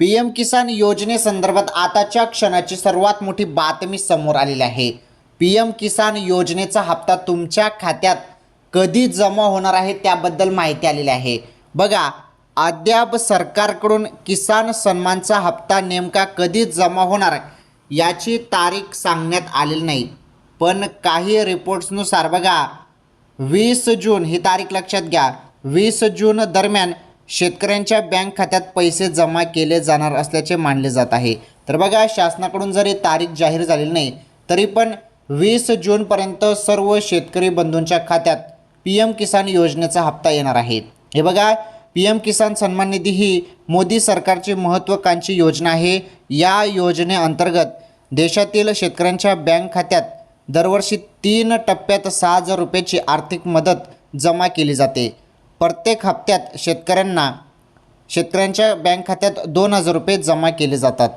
P M किसान योजनेसंदर्भात आताच्या क्षणाची सर्वात मोठी बातमी समोर आलेली आहे. पी एम किसान योजनेचा हप्ता तुमच्या खात्यात कधी जमा होणार आहे त्याबद्दल माहिती आलेली आहे. बघा अद्याप सरकारकडून किसान सन्मानचा हप्ता नेमका कधी जमा होणार याची तारीख सांगण्यात आलेली नाही. पण काही रिपोर्ट्सनुसार बघा वीस जून ही तारीख लक्षात घ्या. वीस जून दरम्यान शेतकऱ्यांच्या बँक खात्यात पैसे जमा केले जाणार असल्याचे मानले जात आहे. तर बघा शासनाकडून जरी तारीख जाहीर झालेली नाही तरी पण वीस जूनपर्यंत सर्व शेतकरी बंधूंच्या खात्यात पी एम किसान योजनेचा हप्ता येणार आहे. हे बघा पी एम किसान सन्मान निधी ही मोदी सरकारची महत्त्वाकांक्षी योजना आहे. या योजनेअंतर्गत देशातील शेतकऱ्यांच्या बँक खात्यात दरवर्षी तीन टप्प्यात सहा हजार रुपयाची आर्थिक मदत जमा केली जाते. प्रत्येक हप्त्यात शेतकऱ्यांना शेतकऱ्यांच्या बँक खात्यात दोन हजार रुपये जमा केले जातात.